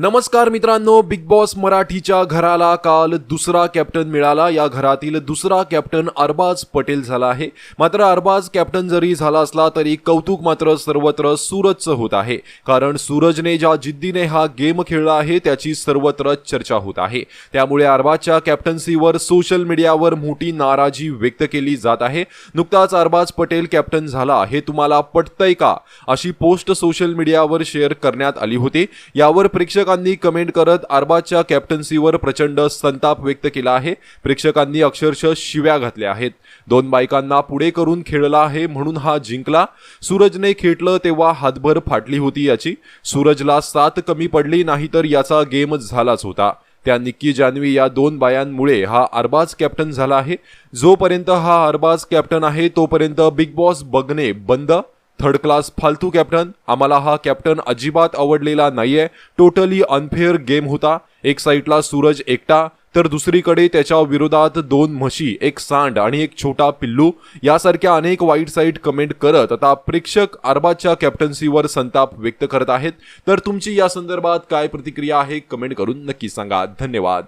नमस्कार मित्रांनो big boss मराठीच्या घराला काल दुसरा कॅप्टन मिळाला. या घरातील दुसरा कॅप्टन अरबाज पटेल झाला आहे. मात्र अरबाज कॅप्टन जरी झाला असला तरी कौतुक मात्र सर्वत्र सूरजचं होत आहे. कारण सूरजने ज्या जिद्दीने हा गेम खेळला आहे त्याची सर्वत्र चर्चा होत आहे. त्यामुळे अरबाजच्या कॅप्टन्सीवर सोशल मीडियावर मोठी नाराजी व्यक्त केली जात आहे. नुकताच अरबाज पटेल कॅप्टन झाला हे तुम्हाला पटतंय का? अशी पोस्ट सोशल मीडियावर शेअर करण्यात आली होती. यावर प्रेक्षक प्रेक्षकांनी कमेंट करत अरबाजच्या कॅप्टन्सीवर प्रचंड संताप व्यक्त केला आहे. प्रेक्षकांनी अक्षरशः शिव्या घातल्या आहेत. दोन बायकांना पुढे करून खेळला आहे म्हणून हा जिंकला. सूरजने खेटलं तेव्हा हातभर फाटली होती याची. सूरजला सात कमी पडली नाही तर याचा गेम झालाच होता. त्या निक्की जान्हवी या दोन बायांमुळे हा अरबाज कॅप्टन झाला आहे. जोपर्यंत हा अरबाज कॅप्टन आहे तोपर्यंत बिग बॉस बघणे बंद थर्ड क्लास फालतू कॅप्टन आम्हाला हा कॅप्टन अजिबात आवडलेला नाहीये. टोटली अनफेअर गेम होता. एक साईडला सूरज एकटा तर दुसरीकडे त्याच्या विरोधात दोन म्हशी एक सांड आणि एक छोटा पिल्लू. यासारख्या अनेक वाईट साईट कमेंट करत आता प्रेक्षक अरबाजच्या कॅप्टन्सीवर संताप व्यक्त करत आहेत. तर तुमची या संदर्भात काय प्रतिक्रिया आहे कमेंट करून नक्की सांगा. धन्यवाद.